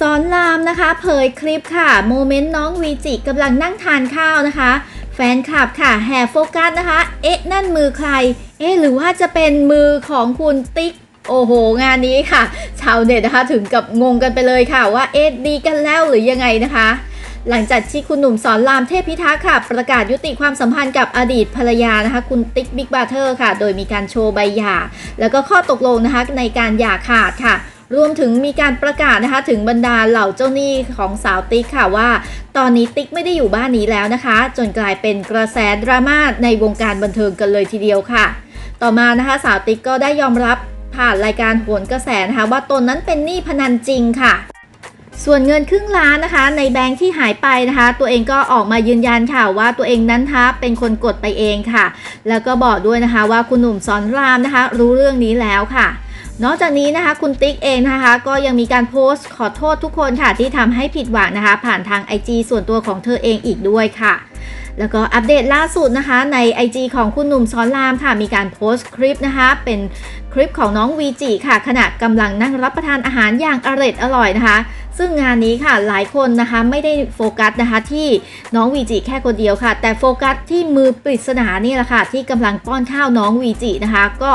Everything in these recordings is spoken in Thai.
สอนรามนะคะ เผยคลิปค่ะ โมเมนต์น้องวีจิกำลังนั่งทานข้าวนะคะ แฟนคลับค่ะ แห่โฟกัสนะคะ เอ๊ะ นั่นมือใคร เอ๊ะ หรือว่าจะเป็นมือของคุณติ๊กโอ้โห งานนี้ค่ะ ชาวเน็ตนะคะถึงกับงงกันไปเลยค่ะว่าเอ๊ะดีกันแล้วหรือยังไงนะคะ หลังจากที่คุณหนุ่มสอนรามเทพพิทักษ์ค่ะ ประกาศยุติความสัมพันธ์กับอดีตภรรยานะคะ คุณติ๊กบิ๊กบาเทอร์ค่ะ โดยมีการโชว์ใบหย่า แล้วก็ข้อตกลงนะคะในการหย่าขาดค่ะ รวมถึงมีการประกาศนะคะถึงบรรดาเหล่าเจ้าหนี้ของสาวติ๊กค่ะว่า ตอนนี้ติ๊กไม่ได้อยู่บ้านนี้แล้วนะคะ จนกลายเป็นกระแสดราม่าในวงการบันเทิงกันเลยทีเดียวค่ะ ต่อมานะคะสาวติ๊กก็ได้ยอมรับผ่านรายการโหนกระแสนะคะว่าตนนั้นเป็นหนี้พนันจริงค่ะส่วนเงินครึ่งล้านนะคะ ในแบงค์ที่หายไปนะคะ ตัวเองก็ออกมายืนยันค่ะว่าตัวเองนั้นนะคะเป็นคนกดไปเองค่ะ แล้วก็บอกด้วยนะคะว่าคุณหนุ่มสอนรามนะคะ รู้เรื่องนี้แล้วค่ะ นอกจากนี้นะคะคุณติ๊กเองนะคะ ก็ยังมีการโพสต์ขอโทษทุกคนค่ะที่ทำให้ผิดหวังนะคะ ผ่านทาง IG ส่วนตัวของเธอเองอีกด้วยค่ะ แล้วก็อัปเดตล่าสุดนะคะ ใน IG ของคุณหนุ่มซอนรามค่ะ มีการโพสต์คลิปนะคะ เป็นคลิปของน้องวีจิค่ะขณะกำลังนั่งรับประทานอาหารอย่างอร่อยอร่อยนะคะ ซึ่งงานนี้ค่ะหลายคนนะคะไม่ได้โฟกัสนะคะที่น้องวีจิแค่คนเดียวค่ะ แต่โฟกัสที่มือปริศนานี่แหละค่ะ ที่กำลังป้อนข้าวน้องวีจินะคะ ก็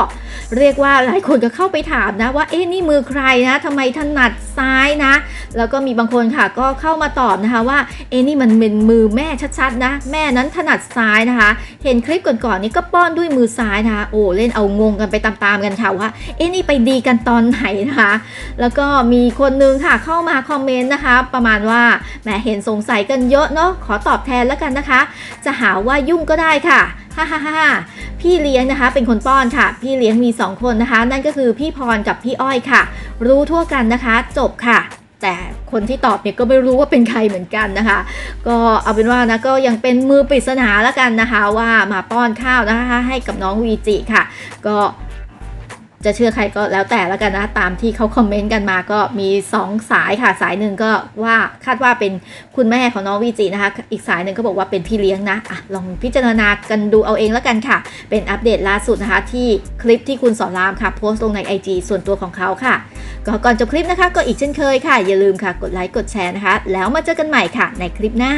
เรียกว่าหลายคนก็เข้าไปถามนะว่าเอ๊ะนี่มือใครนะทำไมถนัดซ้ายนะ แล้วก็มีบางคนค่ะก็เข้ามาตอบนะคะว่าเอ๊ะนี่มันเป็นมือแม่ชัดๆนะแม่นั้นถนัดซ้ายนะคะ เห็นคลิปก่อนๆนี้ก็ป้อนด้วยมือซ้ายนะคะโอ้เล่นเอางงกันไปตามๆกันค่ะว่าเอ๊ะนี่ไปดีกันตอนไหนนะคะ แล้วก็มีคนนึงค่ะเข้ามาคอมเมนต์นะคะ ประมาณว่าแหมเห็นสงสัยกันเยอะเนาะขอตอบแทนแล้วกันนะคะ จะหาว่ายุ่งก็ได้ค่ะฮ่าฮ่าฮ่าพี่เลี้ยงนะคะ เป็นคนป้อนค่ะ พี่เลี้ยงมี 2 คนนะคะ นั่นก็คือพี่พรกับพี่อ้อยค่ะ รู้ทั่วกันนะคะ จบค่ะ แต่คนที่ตอบเนี่ยก็ไม่รู้ว่าเป็นใครเหมือนกันนะคะ ก็เอาเป็นว่านะก็ยังเป็นมือปริศนาแล้วกันนะคะ ว่ามาป้อนข้าวนะคะให้กับน้องวีจิค่ะ ก็ จะเชื่อใครก็แล้วแต่แล้วกันนะ ตามที่เขาคอมเมนต์กันมาก็มี 2 สายค่ะ สายหนึ่งก็ว่าคาดว่าเป็นคุณแม่ของน้องวีจินะคะ อีกสายหนึ่งก็บอกว่าเป็นพี่เลี้ยงนะอะลองพิจารณากันดูเอาเองแล้วกันค่ะ เป็นอัปเดตล่าสุดนะคะ ที่คลิปที่คุณสอนรามค่ะ โพสต์ลงใน IG ส่วนตัวของเขาค่ะก็ก่อนจบคลิปนะคะ ก็อีกเช่นเคยค่ะ อย่าลืมค่ะกดไลค์กดแชร์นะคะ แล้วมาเจอกันใหม่ค่ะ ในคลิปหน้า